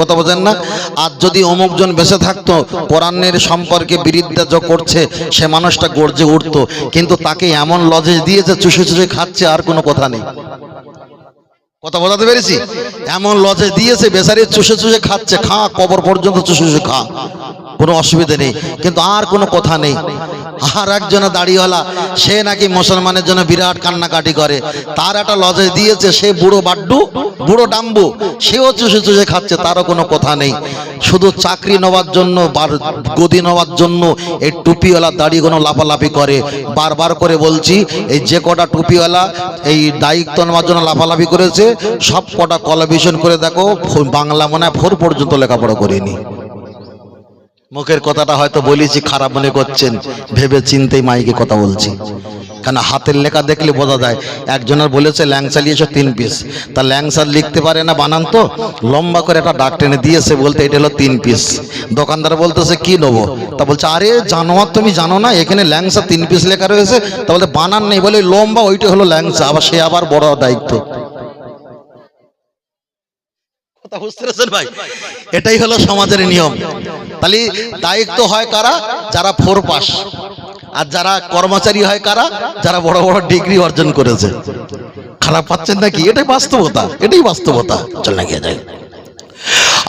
কথা বোঝেন না? আর যদি অমুকজন বেঁচে থাকতো পরাণ্যের সম্পর্কে বিরুদ্ধা যা করছে, সে মানুষটা গর্জে উঠত। কিন্তু তাকে এমন লজেজ দিয়েছে, চুষে চুষে খাচ্ছে, আর কোনো কথা নেই। কথা বোঝাতে পেরেছি? এমন লজে দিয়েছে, বেচারি চুষে চুষে খাচ্ছে, খা, কবর পর্যন্ত চুষে চুষে খা। কোনো অসুবিধে নেই। কিন্তু আর কোনো কথা নেই। আর একজনে দাড়িওয়ালা, সে নাকি মুসলমানের জন্য বিরাট কান্নাকাটি করে। তার একটা লজে দিয়েছে, সে বুড়ো বাড্ডু, বুড়ো ডাম্বু, সেও চুষে চুষে খাচ্ছে, তারও কোনো কথা নেই। শুধু চাকরি নেওয়ার জন্য, বার গদি নেওয়ার জন্য এই টুপিওয়ালা কোনো লাফালাফি করে। বারবার করে বলছি, এই যে কটা টুপিওয়ালা এই দায়িত্ব নেওয়ার জন্য লাফালাফি করেছে, সব কটা কলাভিশন করে দেখো বাংলা মনে হয় ফোর পর্যন্ত লেখাপড়া করিনি। মুখের কথাটা হয়তো বলেছি, খারাপ মনে করছেন। ভেবে চিন্তেই মাইকে কথা বলছি। কেন হাতের লেখা দেখলে বোঝা যায়, একজনের বলেছে ল্যাংসা নিয়েছে তিন পিস তা ল্যাংসা লিখতে পারে না বানান তো? লম্বা করে একটা ডাক টেনে দিয়েছে, বলতে এটা হলো তিন পিস দোকানদার বলতেছে, কি নেব? তা বলছে, আরে, জানোয়ার তুমি জানো না, এখানে ল্যাংসা তিন পিস লেখা রয়েছে? তা বলতে বানান নেই। বলে, লম্বা, ওইটা হলো ল্যাংসা আবার সে আবার বড় দায়িত্ব। কথা বুঝতে পারছেন ভাই? এটাই হলো সমাজের নিয়ম। তাহলে দায়িত্ব হয় কারা? যারা ফোর পাস আর যারা কর্মচারী হয় কারা? যারা বড় বড় ডিগ্রি অর্জন করেছে। খারাপ পাচ্ছেন নাকি? এটাই বাস্তবতা। এটাই বাস্তবতা। চল না গিয়ে যায়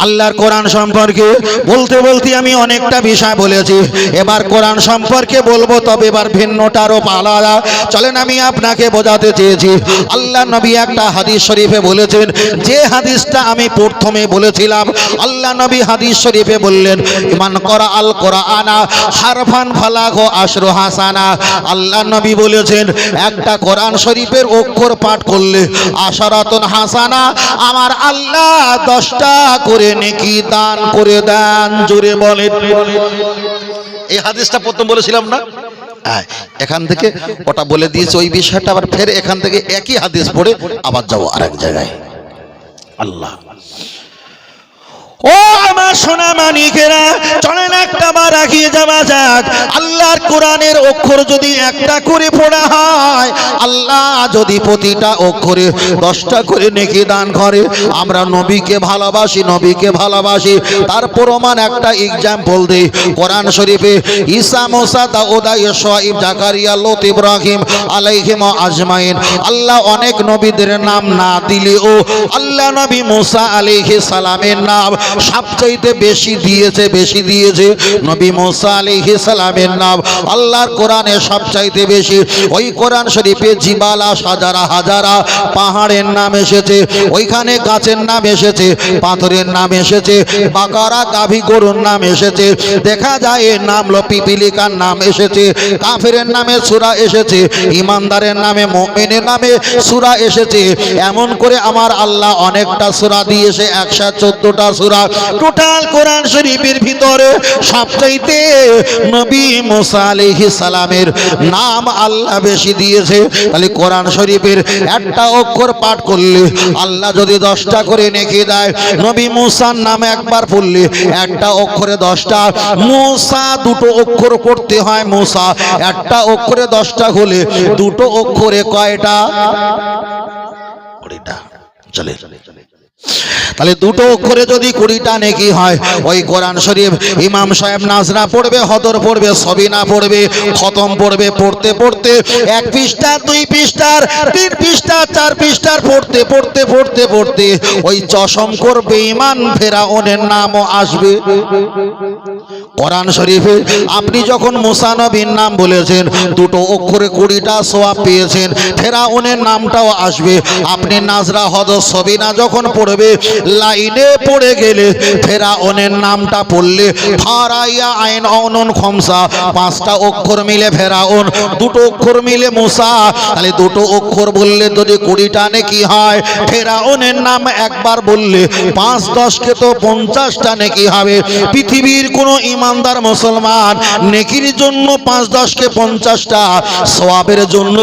আল্লাহর কোরআন সম্পর্কে বলতে বলতে আমি অনেকটা বিষয় বলেছি। এবার কোরআন সম্পর্কে বলব, তবে এবার ভিন্নটারও আলাদা চলেন আমি আপনাকে বোঝাতে চেয়েছি। আল্লাহ নবী একটা হাদিস শরীফে বলেছেন, যে হাদিসটা আমি প্রথমে বলেছিলাম, আল্লাহ নবী হাদিস শরীফে বললেন, ইমান করা আল কোরআনা হারফান ফালাগো আশরু হাসানা। আল্লাহ নবী বলেছেন, একটা কোরআন শরীফের অক্ষর পাঠ করলে আশারাতুন হাসানা, আমার আল্লাহ দশটা করে নেকি দান করে দেন? জোরে বলেন। এই হাদিসটা প্রথম বলেছিলাম না? এখান থেকে ওটা বলে দিয়েছে, ওই বিষয়টা আবার ফের এখান থেকে একই হাদিস পড়ে আবার যাব আরেক জায়গায়। আল্লাহ। ও আমার সোনা মানিকেরা চলেন একটা বার এগিয়ে যাওয়া যাক। আল্লাহর কোরআনের অক্ষর যদি একটা করে পড়া হয়, আল্লাহ যদি প্রতিটা অক্ষরে দশটা করে নেকি দান করে, আমরা নবীকে ভালোবাসি নবীকে ভালোবাসি। তার প্রমাণ একটা এক্সাম্পল দেই। কোরআন শরীফে, ঈসা, মোসা, দাউদা ইসরাইম জাকারিয়া, লোত, ইব্রাহিম আলাইহিম আজমাইন। আল্লাহ অনেক নবীদের নাম না দিলেও আল্লাহ নবী মোসা আলাইহিস সালামের নাম সবচাইতে বেশি দিয়েছে বেশি দিয়েছে নবী মোসা আলাইহিস সালামের নাম। আল্লাহর কোরআনে সবচাইতে বেশি। ওই কোরআন শরীফে জিবালা সাজারা হাজারা পাহাড়ের নাম এসেছে, ওইখানে গাছের নাম এসেছে, পাথরের নাম এসেছে, বাকারা গাভী গরুর নাম এসেছে, দেখা যায় এর নাম লো পিপিলিকার নাম এসেছে কাফেরের নামে সুরা এসেছে, ইমানদারের নামে মুমিনের নামে সুরা এসেছে। এমন করে আমার আল্লাহ অনেকটা সুরা দিয়েছে, একশো চোদ্দটা সুরা। টোটাল কোরআন শরীফের ভিতরে সবচাইতে নবী মুসা আলাইহিস সালামের নাম আল্লাহ বেশি দিয়েছে। তাহলে কোরআন শরীফের একটা অক্ষর পাঠ করলে আল্লাহ যদি দশটা করে নেকি দেয়, নবী মুসার নাম একবার পড়লে একটা অক্ষরে দশটা, মুসা দুটো অক্ষর পড়তে হয় মুসা, একটা অক্ষরে দশটা হলে দুটো অক্ষরে কয়টা? কুড়িটা। চলে। তাহলে দুটো অক্ষরে যদি কুড়িটা নেকি হয়, ওই কোরআন শরীফ ইমাম সাহেব নাজরা পড়বে, হদর পড়বে, সবিনা পড়বে, খতম পড়বে, পড়তে পড়তে এক পৃষ্ঠা, দুই পৃষ্ঠার, তিন পৃষ্ঠা, চার পৃষ্ঠার, পড়তে পড়তে পড়তে পড়তে ওই চশম করবে ইমান ফেরাউনের নামও আসবে। কোরআন শরীফে আপনি যখন মুসানবীর নাম বলেছেন, দুটো অক্ষরে কুড়িটা সোয়াব পেয়েছেন, ফেরাউনের নামটাও আসবে। আপনি নাজরা হদ সবিনা যখন পড়বে। লাইনে পড়ে গেলে ফেরাউনের নামটা পড়লে ফারাইয়া আইন অনন খমসা, পাঁচটা অক্ষর মিলে ফেরাউন, দুটো অক্ষর মিলে মুসা। তাহলে দুটো অক্ষর বললে যদি কুড়িটা নাকি হয়, ফেরাউনের নাম একবার বললে পাঁচ দশকে তো পঞ্চাশটা নাকি হবে। পৃথিবীর কোনো ইমানদার মুসলমান নেকির জন্য পাঁচ দশকে পঞ্চাশটা, সওয়াবের জন্য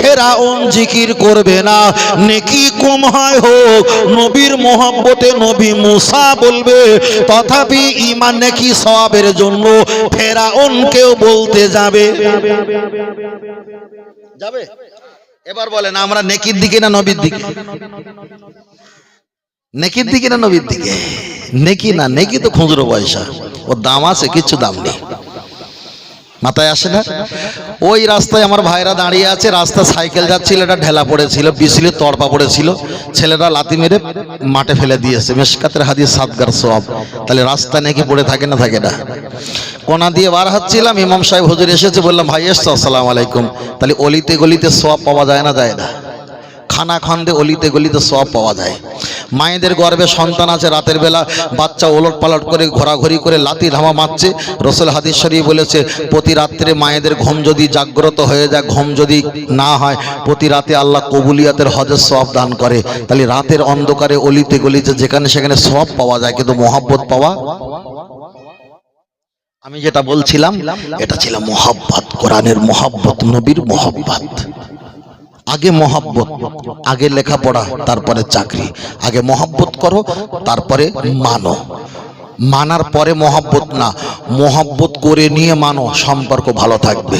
ফেরা ফেরাউন জিকির করবে না। নেকি কম হয় হোক, নবীর মোহাম্মতে নবী মুসা বলবে, তথাপি ইমান নেকি সওয়াবের জন্য ফেরাউন কেউ বলতে যাবে। যাবে? এবার বলেন, আমরা নেকির দিকে না নবীর দিকে? নেকির দিকে না নবীর দিকে? নেকি না, নেকি তো খুচরো পয়সা। ওর দাম আছে কিছু দাম নেই। মাথায় আসে না? ওই রাস্তায় আমার ভাইরা দাঁড়িয়ে আছে, রাস্তা সাইকেল যাচ্ছিল, এটা ঢেলা পড়েছিল, বিসিলে তড়পা পড়েছিল। ছেলেরা লাতি মেরে মাঠে ফেলে দিয়েছে। মেশকাতের হাদিস, সাতগার সব তাহলে রাস্তা নাকি পড়ে থাকে না থাকে না? কোনা দিয়ে বার হচ্ছিলাম, ইমাম সাহেব হুজুর এসেছে, বললাম, ভাই, এসছো, আসসালাম আলাইকুম। তাহলে অলিতে গলিতে সব পাওয়া যায় না যায় না। খানা খন্দে অলিতে গলিতে সব পাওয়া যায়। মায়েদের গর্ভে সন্তান আছে রাতের বেলা, বাচ্চা ওলট পালট করে, ঘোরাঘুরি করে লাতি ধামা মারছে। রসুল হাদিস বলেছে, প্রতি রাত্রে মায়েদের ঘুম যদি জাগ্রত হয়ে যায়, ঘুম যদি না হয়, প্রতি রাতে আল্লাহ কবুলিয়াতের হজের সব দান করে। তাহলে রাতের অন্ধকারে অলিতে গলিতে যেখানে সেখানে সব পাওয়া যায়, কিন্তু মোহাব্বত পাওয়া? আমি যেটা বলছিলাম, এটা ছিল মোহাব্বত, কোরআনের মোহাব্বত, নবীর মোহাব্বত। আগে মহাব্বত, আগে লেখাপড়া, তারপরে চাকরি। আগে মহাব্বত করো, তারপরে মানো। মানার পরে মহাব্বত না। মহাব্বত করে নিয়ে মানো, সম্পর্ক ভালো থাকবে।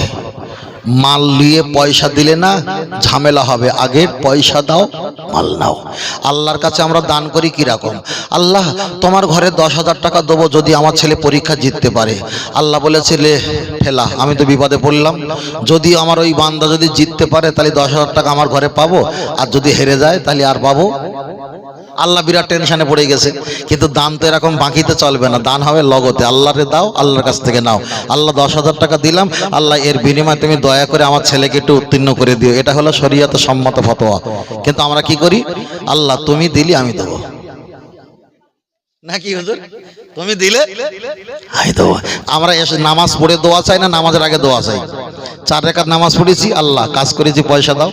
মাল নিয়ে পয়সা দিলে না ঝামেলা হবে। আগে পয়সা দাও, মাল নাও। আল্লাহর কাছে আমরা দান করি কীরকম? আল্লাহ, তোমার ঘরে দশ হাজার টাকা দেবো যদি আমার ছেলে পরীক্ষা জিততে পারে। আল্লাহ বলেছে, লে, ঠেলা, আমি তো বিপদে পড়লাম। যদি আমার ওই বান্দা যদি জিততে পারে, তাহলে দশ হাজার টাকা আমার ঘরে পাবো। আর যদি হেরে যায়, তাহলে আর পাবো। আল্লাহ বিরাট টেনশনে পড়ে গেছে। কিন্তু দান তো এরকম বাকিতে চলবে না। দান হবে লগতে। আল্লাহরে দাও, আল্লাহর কাছ থেকে নাও। আল্লাহ দশ হাজার টাকা দিলাম। আল্লাহ এর বিনিময়ে তুমি দয়া করে আমার ছেলেকে একটু উত্তীর্ণ করে দিও। এটা হলো শরীয়তে সম্মত ফতোয়া। কিন্তু আমরা কি করি? আল্লাহ তুমি দিলি, আমি দেবো। নাকি হুজুর? তুমি দিলে? আমরা এসে নামাজ পড়ে দোয়া চাই না? নামাজের আগে দোয়া চাই। চার রেখার নামাজ পড়েছি আল্লাহ কাজ করেছি পয়সা দাও।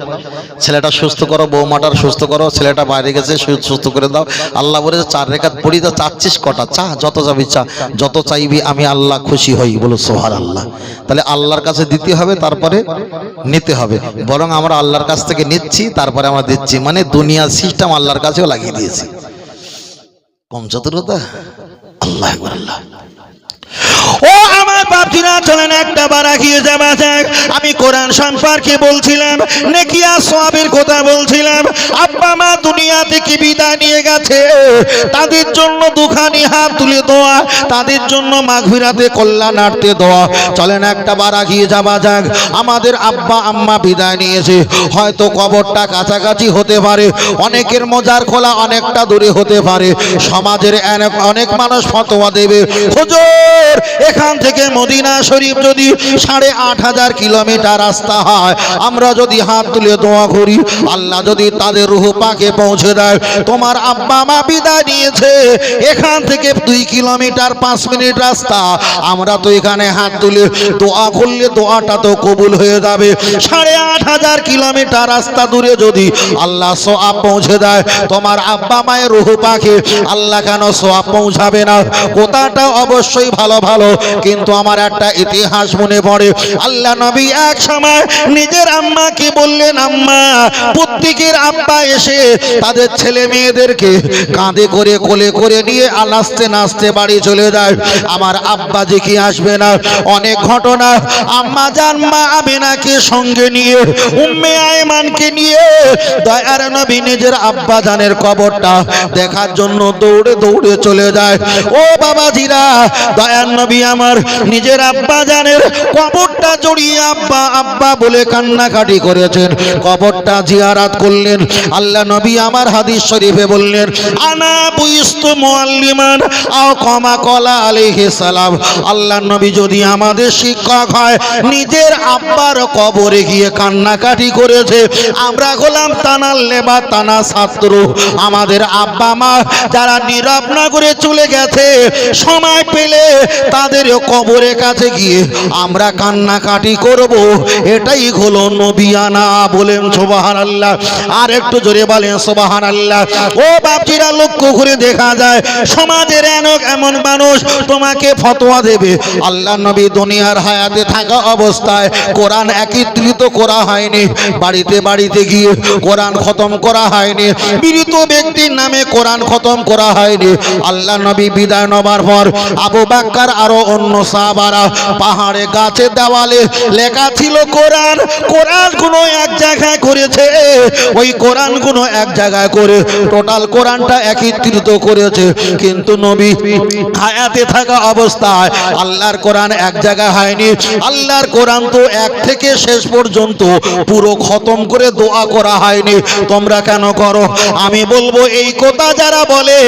ছেলেটা সুস্থ করো বৌমাটার সুস্থ করো ছেলেটা বাইরে গেছে সুস্থ করে দাও। আল্লাহ বলেছে চার রেখাত পড়ি তো চাচ্ছিস কটা? চা যত যাবি চা যত চাইবি আমি আল্লাহ খুশি হই বলো সোহার আল্লাহ তাহলে আল্লাহর কাছে দিতে হবে তারপরে নিতে হবে। বরং আমরা আল্লাহর কাছ থেকে নিচ্ছি তারপরে আমরা দিচ্ছি। মানে দুনিয়ার সিস্টেম আল্লাহর কাছেও লাগিয়ে দিয়েছি। কম চতুরতা আল্লাহ আল্লাহ ও আমার একটা বার আগিয়ে যাওয়া যাক। আমি কোরআন বলছিলাম সোয়াবের কথা বলছিলাম। মা দুনিয়া থেকে বিদায় নিয়ে গেছে? তাদের জন্য দুখানি হাত তুলে দেওয়া, তাদের জন্য মাঘবিরাতে কল্যাণার্থে দেওয়া। চলেন একটা বার আগিয়ে যাওয়া যাক। আমাদের আব্বা, আম্মা বিদায় নিয়েছে। হয়তো কবরটা কাছাকাছি হতে পারে। অনেকের মজার খোলা অনেকটা দূরে হতে পারে। সমাজের অনেক মানুষ ফতোয়া দেবে। হুজুর, এখান থেকে মদিনা শরীফ যদি সাড়ে আট হাজার কিলোমিটার রাস্তা হয়, আমরা যদি হাত তুলে দোয়া করি, আল্লাহ যদি তাদের রুহ পাকে পৌঁছে দেয়। তোমার আব্বা মা বিদায় নিয়েছে, এখান থেকে দুই কিলোমিটার পাঁচ মিনিট রাস্তা, আমরা তো এখানে হাত তুলে দোয়া করলে দোয়াটা তো কবুল হয়ে যাবে। সাড়ে আট হাজার কিলোমিটার রাস্তা দূরে যদি আল্লাহ সোয়াব পৌঁছে দেয়, তোমার আব্বা মায়ের রুহ পাখি আল্লাহ কেন সোয়াব পৌঁছাবে না? কোথাটা অবশ্যই ভালো ভালো, কিন্তু আমার একটা ইতিহাস মনে পড়ে। আল্লাহ নবী এক সময় নিজের আম্মাকে বললেন, আম্মা, প্রত্যেকের আব্বা এসে তাদের ছেলে মেয়েদেরকে কাঁধে করে কোলে করে নিয়ে আর নাচতে বাড়ি চলে যায়। আমার আব্বা যে কি আসবে না। অনেক ঘটনা। আম্মা যান, মা আমিনাকে সঙ্গে নিয়ে, উম্মে আয়মানকে নিয়ে দয়ার নবী নিজের আব্বা জানের কবরটা দেখার জন্য দৌড়ে দৌড়ে চলে যায়। ও বাবাজিরা, দয়ার নবী আমার নিজের আব্বা জানের কবরটা জড়িয়ে আব্বা আব্বা বলে কান্নাকাটি করেছেন। কবরটা জিয়ারাত করলেন। আল্লাহ নবী আমার হাদিস শরীফে বললেন, আনা বুইস্তু মুআল্লিমান আও কমা কলা আলাইহিস সালাম। আল্লাহ নবী যদি আমাদের শিক্ষক হয়, নিজের আব্বার কবরে গিয়ে কান্নাকাটি করেছে। আমরা গোলাম তানাল্লে বা তানা ছাত্র। আমাদের আব্বা মা যারা নীরব না করে চলে গেছে, সময় পেলে তাদের কবরের কাছে গিয়ে আমরা কান্নাকাটি করব। এটাই হলো নবিয়ানা বলেন সোবাহান আল্লাহ আর একটু জোরে বলেন সোবাহান আল্লাহ ও বাপজিরা, লক্ষ্য করে দেখা যায়, সমাজের এমন এমন মানুষ তোমাকে ফতোয়া দেবে। আল্লাহ নবী দুনিয়ার হায়াতে থাকা অবস্থায় কোরআন একত্রিত করা হয়নি। বাড়িতে বাড়িতে গিয়ে কোরআন খতম করা হয়নি। মৃত ব্যক্তির নামে কোরআন খতম করা হয়নি। আল্লাহ নবী বিদায় নবার পর আবু বাক্কার আরও অন্য সাহাবা বাবারা, পাহাড়ে গাছে দেওয়ালে লেখা ছিল কোরআন। কোরআনগুলো এক জায়গায় করেছে। ওই কোরআনগুলো এক জায়গায় করে টোটাল কোরআনটা একত্রিত করেছে। কিন্তু নবী হায়াতে থাকা অবস্থায় আল্লাহর কোরআন এক জায়গায় হয়নি। আল্লাহর কোরআন তো এক থেকে শেষ পর্যন্ত পুরো খতম করে দোয়া করা হয়নি। তোমরা কেন করো? আমি বলব, এই কথা যারা বলে,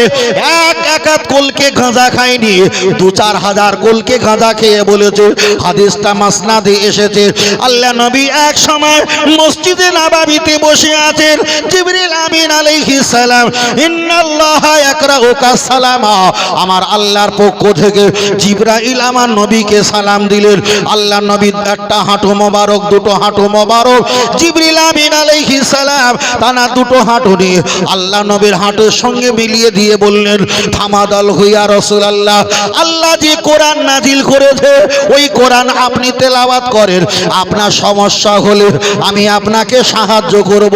এক একাত কলকে গাঁজা খায়নি, দু চার হাজার কলকে গাঁজা খেয়ে বলেছে, হাদিসটা মাসনাদে এসেছে। আল্লাহ নবী এক সময় মসজিদে নাবাবিতে বসে আছেন, জিবরিল আমিন আলাইহিস সালাম, ইন্নাল্লাহ ইয়াকরাউকা সালামা। আমার আল্লাহর পক্ষ থেকে জিবরাইল আমার নবীকে সালাম দিলেন। আল্লাহ নবী একটা হাঁটু মোবারক, দুটো হাঁটু মোবারক, জিবরিল আমিন আলাইহিস সালাম তানা দুটো হাঁটু নিয়ে আল্লাহ নবীর হাঁটুর সঙ্গে মিলিয়ে দিয়ে বললেন, থামাদল হইয়া রসুল আল্লাহ যে কোরআন নাজিল করেছে, ওই কোরআন আপনি তেলাওয়াত করেন। আপনার সমস্যা হলে আমি আপনাকে সাহায্য করব।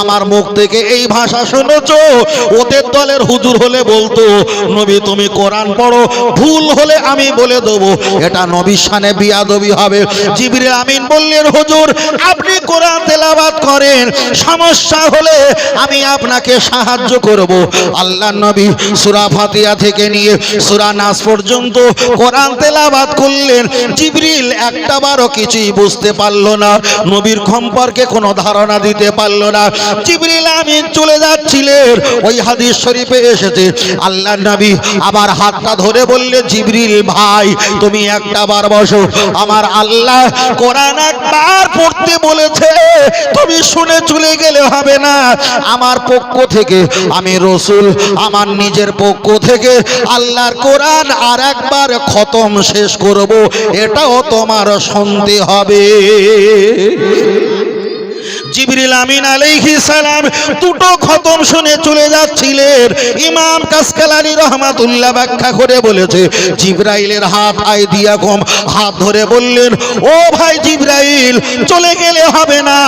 আমার মুখ থেকে এই ভাষা শুনেছ? ওদের দলের হুজুর হলে বলতো, নবী, তুমি কোরআন পড়ো, ভুল হলে আমি বলে দেবো। এটা নবীর সানে বিয়াদবি হবে। জিবরিল আমিন বললেন, হুজুর, আপনি কোরআন তেলাওয়াত করেন। সমস্যা হলে আমি আপনাকে সাহায্য করব। আল্লাহ নবী সূরা ফাতিহা থেকে নিয়ে সূরা নাস পর্যন্ত কোরআন তেলাওয়াত করলেন। জিবরিল একটাবারও কিছুই বুঝতে পারল না। নবীর সম্পর্কে কোনো ধারণা দিতে পারল না। জিবরিল আমিন চলে যাচ্ছিলেন। ওই হাদিস শরীফে এসেছে। আল্লাহ নবী আবার হাতটা ধরে বললে জিবরিল ভাই, তুমি একটাবার বসো। আমার আল্লাহ কোরআন একবার পড়তে বলেছে। তুমি শুনে চলে গেলে হবে না। আমার পক্ষ থেকে, আমি রসুল, আমার নিজের পক্ষ থেকে আল্লাহর কোরআন আর একবার খতম শেষ করব এটাও তোমার শুনতে হবে। জিবরিল আমিন আলাইহি সালাম দুটো খতম শুনে চলে যাচ্ছিলেন। ইমাম কাসকালানি রহমাতুল্লাহ ব্যাখ্যা করে বলেছে, জিব্রাইলের হাত আই দিয়া কম হাত ধরে বললেন, ও ভাই জিব্রাইল, চলে গেলে হবে না।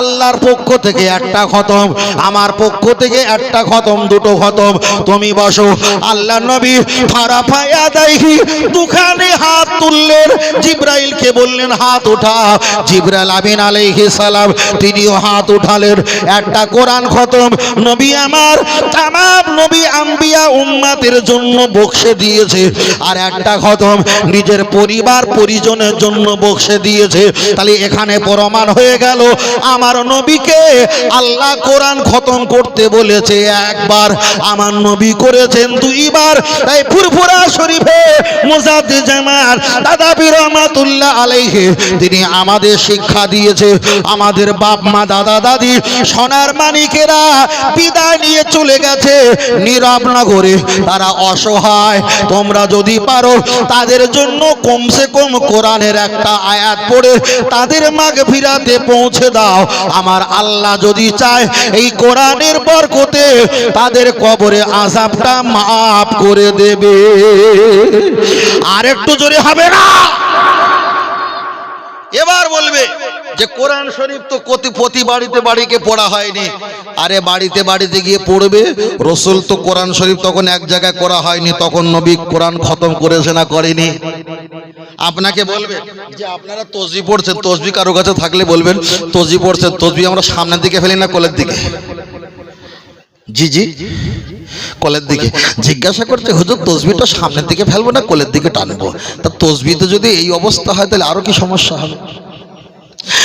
আল্লাহর পক্ষ থেকে একটা খতম, আমার পক্ষ থেকে একটা খতম, দুটো খতম। তুমি বসো। আল্লাহ নবী ফারা ফায়া দাইহি দুখানে হাত তুললেন। জিব্রাইলকে বললেন, হাত ওঠা জিব্রাইল আমিন আলাইহিস সালাম, তিনিও হাত উঠালেন। একটা কোরআন খতম। নবী আমার তাম নবী আম্বিয়া উম্মাতের জন্য বক্সে দিয়েছে। আর একটা খতম, নিজের পরিবার পরিজনের জন্য বক্সে দিয়েছে। তাহলে এখানে প্রমাণ হয়ে গেল, আমার নবীকে আল্লাহ কোরআন খতম করতে বলেছে একবার। আমার নবী করেছেন দুইবার। তাই ফুরফুরা শরীফে মুজাদ্দি জামার তিনি আমাদের শিক্ষা দিয়েছে, আমাদের বাপ মা, দাদা, দাদি, সোনার মানিকেরা বিদায় নিয়ে চলে গেছে নগরে। তারা অসহায়, তোমরা যদি পারো, তাদের জন্য কমসে কম কোরআনের একটা আয়াত পড়ে, তাদের মাগ ফিরাতে পৌঁছে দাও। আমার আল্লাহ যদি চায়, এই কোরআনের বরকতে তাদের কবরে আজাবটা মাফ করে দেবে। আর একটু জোরে হবে না। এবার বলবে যে কোরআন শরীফ তো প্রতি বাড়িতে বাড়িকে পড়া হয়নি। আরে বাড়িতে বাড়িতে গিয়ে পড়বে। রসুল তো কোরআন শরীফ তখন এক জায়গায় করা হয়নি, তখন নবী কোরআন খতম করেছে না করেনি। আপনাকে বলবে যে আপনারা তসবি পড়ছেন, তসবি কারও কাছে থাকলে বলবেন, তসবি পড়ছেন, তসবি আমরা সামনের দিকে ফেলি না কোলের দিকে? জি জি। কলের দিকে। জিজ্ঞাসা করছে হুজুর তসবিটা সামনের দিকে ফেলব না কোলের দিকে টানবো? তা তসবিতে যদি এই অবস্থা হয় তাহলে আরও কি সমস্যা হবে?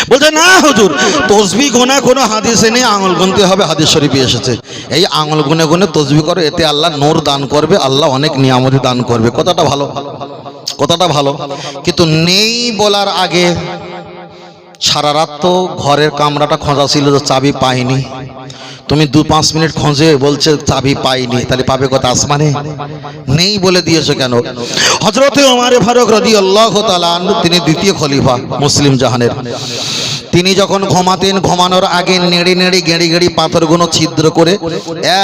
বলছে না হুজুর তসবি গোনা কোনো হাদিসে নেই আঙুল গুনতে হবে। হাদিস শরীফে এসেছে। এই আঙুল গুনে গুনে তসবি করো এতে আল্লাহ নূর দান করবে আল্লাহ অনেক নিয়ামতি দান করবে। কথাটা ভালো কথাটা ভালো। কিন্তু নেই বলার আগে সারা রাত তো ঘরের কামরাটা খোঁজা ছিল যে চাবি পাইনি। তুমি দু পাঁচ মিনিট খোঁজে বলছে চাবি পাইনি। তাহলে পাবে কথা আসমানে? নেই বলে দিয়েছ কেন? হজরতে ওমারে ফারুক রদি আল্লাহ তালান তিনি দ্বিতীয় খলিফা মুসলিম জাহানের। তিনি যখন ঘুমাতেন, ঘুমানোর আগে নেড়ে নেড়ে গেড়ি গেড়ি পাথরগুলো ছিদ্র করে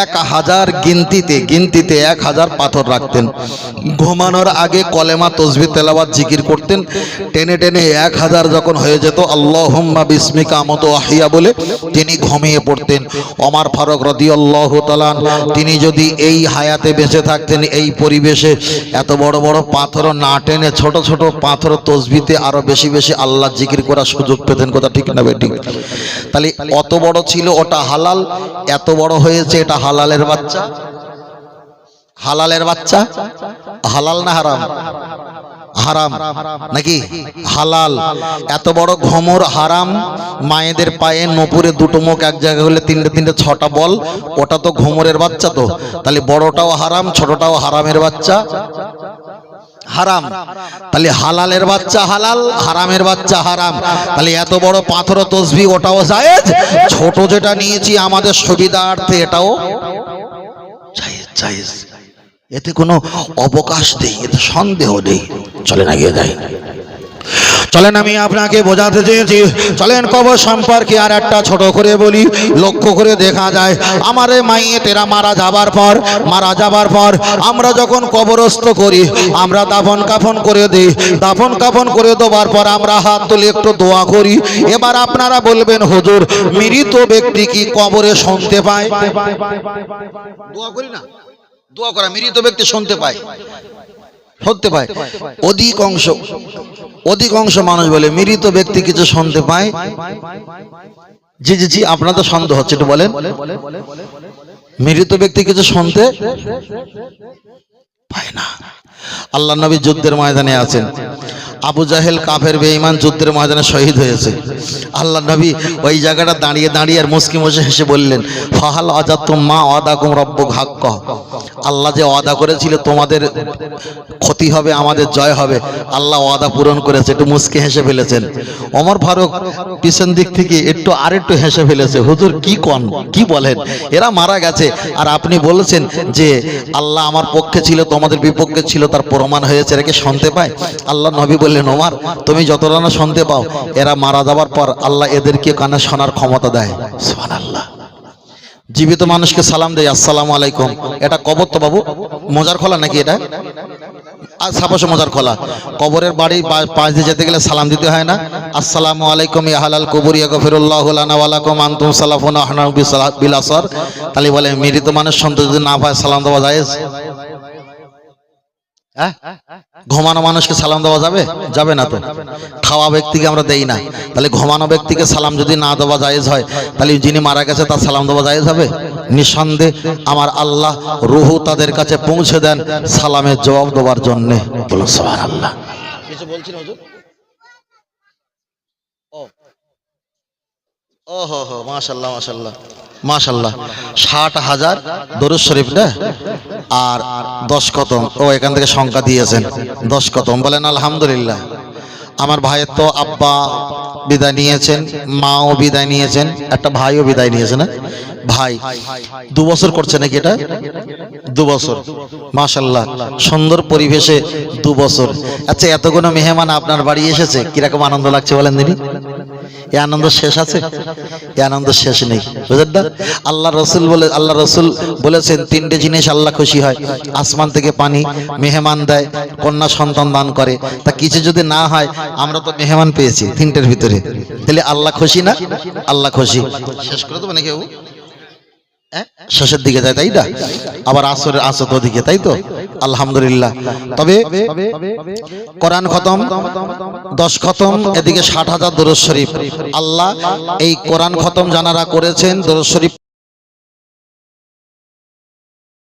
এক হাজার গিনতিতে গিনতিতে এক হাজার পাথর রাখতেন। ঘুমানোর আগে কলেমা, তসবি তেলাবাদ জিকির করতেন। টেনে টেনে এক হাজার যখন হয়ে যেত, আল্লাহ আল্লাহুম্মা বিসমিকা মতো আহিয়া বলে তিনি ঘুমিয়ে পড়তেন। ওমর ফারুক রাদিয়াল্লাহু তাআলা তিনি যদি এই হায়াতে বেঁচে থাকতেন, এই পরিবেশে এত বড় বড় পাথর না টেনে ছোট ছোট পাথর তসবিতে আরও বেশি বেশি আল্লাহ জিকির করার সুযোগ পেতেন, কথা ঠিক না বেটি তাহলে অত বড় ছিল ওটা হালাল, এত বড় হয়েছে এটা হালালের বাচ্চা? হালালের বাচ্চা? হালাল না হারাম? হারাম নাকি? হালাল। এত বড় ঘমর হারাম? মায়েদের পায়ে নপুরে দুটো মুখ এক জায়গায় হলে তিনটে তিনটে ছটা বল, ওটা তো ঘুমরের বাচ্চা তো। তাহলে বড়টাও হারাম, ছোটটাও হারামের বাচ্চা? হারাম। তাহলে হালালের বাচ্চা হালাল, হারামের বাচ্চা হারাম। তাহলে এত বড় পাথর তসবি, ওটাও জায়েজ? ছোট যেটা নিয়েছি আমাদের সুবিধার্থে এটাও জায়েজ জায়েজ। এতে কোনো অবকাশ নেই এতে সন্দেহ নেই চলেন আগে যাই চলেন আমি আপনাকে বোঝাতে চেয়েছি চলেন কবর সম্পর্কে আর একটা ছোট করে বলি লক্ষ্য করে দেখা যায় আমার মাইয়ে তেরা মারা যাবার পর মারা যাবার পর আমরা যখন কবরস্থ করি আমরা দাফন কাফন করে দিই দাফন কাফন করে দেওয়ার পর আমরা হাত তুলে একটু দোয়া করি এবার আপনারা বলবেন হুজুর মৃত ব্যক্তি কি কবরে শুনতে পায় দোয়া করি না দোয়া করা, মৃত ব্যক্তি শুনতে পায়। শুনতে পায়। অধিকাংশ অধিকাংশ মানুষ বলে মৃত ব্যক্তি কিছু শুনতে পায়। জি জি জি, আপনার তো সন্দেহ হচ্ছে, একটু বলেন। মৃত ব্যক্তি কিছু শুনতে পায় না। আল্লাহ নবী যুদ্ধের ময়দানে আছেন। আবু জাহেল কাফের বেঈমান যুদ্ধের ময়দানে শহীদ হয়েছে। আল্লাহ নবী ওই জায়গাটা দাঁড়িয়ে দাঁড়িয়ে আর মুসকি মশে হেসে বললেন, ফাহাল আজাতুম মা অদাকুম রব্ব হাক্ক। আল্লাহ যে অদা করেছিল, তোমাদের ক্ষতি হবে, আমাদের জয় হবে। আল্লাহ অদা পূরণ করেছে, একটু মুসকি হেসে ফেলেছেন। অমর ফারুক পিছন দিক থেকে একটু আর একটু হেসে ফেলেছে, হুজুর কি কন? কি বলেন? এরা মারা গেছে। আর আপনি বলেছেন যে, আল্লাহ আমার পক্ষে ছিল, তোমাদের বিপক্ষে ছিল, তার প্রমাণ হয়েছে। এরা কি শুনতে পায়? আল্লাহ নবী বললেন ওমার, তুমি যতটা না শুনতে পাও, এরা মারা যাবার পর আল্লাহ এদেরকে কানে শোনার ক্ষমতা দেয়। সুবহানাল্লাহ। জীবিত মানুষকে সালাম দেয়, আসসালামু আলাইকুম। এটা কবর তো বাবু? মজার খোলা নাকি এটা? আর সাপোস মজার খোলা। কবরের বাড়ি পাশ দিয়ে যেতে গেলে সালাম দিতে হয় না। আসসালামু আলাইকুম ইয়া হালাল কবর ইয়া গফিরুল্লাহু লানা ওয়া লাকুম সালাফুন আহনা বিসালা- বিল তাহলে বলে, মৃত মানুষ শুনতে যদি না পায়, সালাম দেওয়া জায়েজ? হ্যাঁ? ঘুমানো মানুষকে সালাম দেওয়া যাবে? যাবে না তো। খাওয়া ব্যক্তিকে আমরা দেই না। তাহলে ঘুমানো ব্যক্তিকে সালাম যদি না দেওয়া জায়েজ হয়, তাহলে যিনি মারা গেছে তার সালাম দেওয়া জায়েজ হবে? নিঃসন্দেহ আমার আল্লাহ রুহু তাদের কাছে পৌঁছে দেন সালামের জবাব দেওয়ার জন্য। বলো আল্লাহ কিছু বলছেন হুজুর? ও ও হো হো মাশাল্লাহ মাশাল্লাহ মাশাল্লাহ। ষাট হাজার দরুদ শরীফ, না? আর দশ কতম ও, এখান থেকে দিয়েছেন। দশ কতম বলেন আলহামদুলিল্লাহ। আমার ভাইয়ের তো আব্বা বিদায় নিয়েছেন, মাও বিদায় নিয়েছেন, একটা ভাইও বিদায় নিয়েছে, না? ভাই, দু বছর করছে নাকি এটা? দু বছর। মাশাল্লাহ, সুন্দর পরিবেশে দু বছর। আচ্ছা এতগুলো মেহমান আপনার বাড়ি এসেছে, কীরকম আনন্দ লাগছে বলেন দিনি এ আনন্দ শেষ আছে? এ আনন্দ শেষ নেই। বুঝলেন না? আল্লাহ রসুল বলে আল্লাহ রসুল বলেছেন, তিনটে জিনিস আল্লাহ খুশি হয়। আসমান থেকে পানি মেহমান দেয়, কন্যা সন্তান দান করে। তা কিছু যদি না হয়, আমরা তো মেহমান পেয়েছি তিনটের ভিতরে। তাহলে আল্লাহ খুশি না? আল্লাহ খুশি। শেষ করে দেবো নাকি? শেষের দিকে যায়, তাই না? আবার আসরের আসত দিকে তাই তো? আলহামদুলিল্লাহ। তবে কোরআন খতম, দশ খতম, এদিকে ষাট হাজার দরজ শরীফ। আল্লাহ এই কোরআন খতম জানারা করেছেন দরজ শরীফ